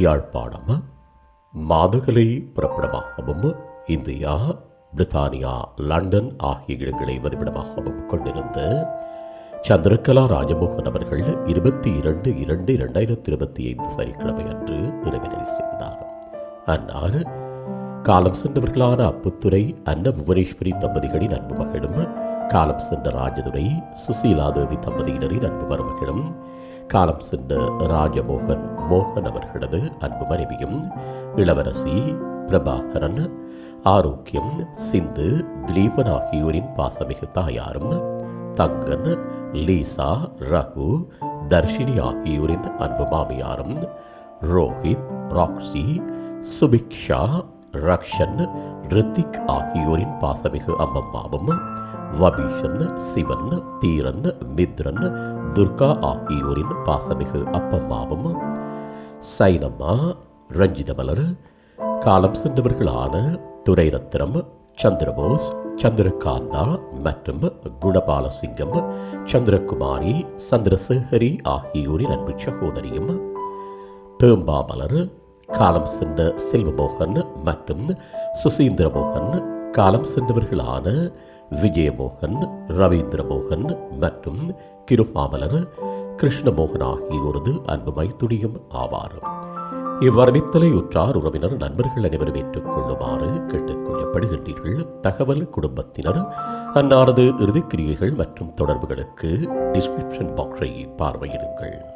யாழ்ப்பாணம் மாதகலை புறப்படமாகவும் இந்தியா பிரித்தானியா லண்டன் ஆகிய இடங்களை வதிவிடமாகவும் கொண்டிருந்த சந்திரகலா ராஜமோகன் அவர்கள் இருபத்தி இரண்டு இரண்டு இரண்டாயிரத்தி இருபத்தி ஐந்து சனிக்கிழமை அன்று நிறைவேறி சேர்ந்தார். அன்னார் காலம் சென்றவர்களான அப்புத்துறை அன்ன புவனேஸ்வரி தம்பதிகளின் அன்பு மகளும் காலம் சென்ற ராஜதுரை சுசீலா தேவி தம்பதியினரின் அன்பு மருமகளும் காலம் சென்ற ராஜமோகன் மோகன் அவர்களது அன்பு மனைவியும் இளவரசி பிரபாகரன் ஆரோக்கியம் சிந்து திலீபன் ஆகியோரின் பாசமிகு தாயாரும் தங்கன் லீசா ரகு தர்ஷினி ஆகியோரின் அன்பு மாமியாரும் ரோஹித் ராக்ஸி சுபிக்ஷா ரக்ஷன் ரித்திக் ஆகியோரின் பாசமிகு அம்மம்மாவும் வபீஷன் சிவன் தீரன் மித்ரன் துர்கா ஆகியோரின் பாசமிகு அப்பம்மாவும் சைனம்மா ரஞ்சிதமலர் காலம் சென்றவர்களான துரைரத்திரம் சந்திரபோஸ் சந்திரகாந்தா மற்றும் குணபாலசிங்கம் சந்திரகுமாரி சந்திரசேகரி ஆகியோரின் அன்பு சகோதரியும். தேம்பாமலர் காலம் சென்ற செல்வமோகன் மற்றும் சுசீந்திரமோகன் காலம் சென்றவர்களான விஜயமோகன் ரவீந்திரமோகன் மற்றும் கிருபாமலர் கிருஷ்ணமோகன் ஆகியோரது அன்பு மைத்துணியும் ஆவார். இவ்வரவித்தலை உற்றார் உறவினர் நண்பர்கள் அனைவரும் ஏற்றுக்கொள்ளுமாறு கேட்டுக்கொள்ளப்படுகின்றீர்கள். தகவல் குடும்பத்தினர் அன்னாரது இறுதிக்கிரியைகள் மற்றும் தொடர்புகளுக்கு டிஸ்கிரிப்ஷன் பாக்ஸை பார்வையிடுங்கள்.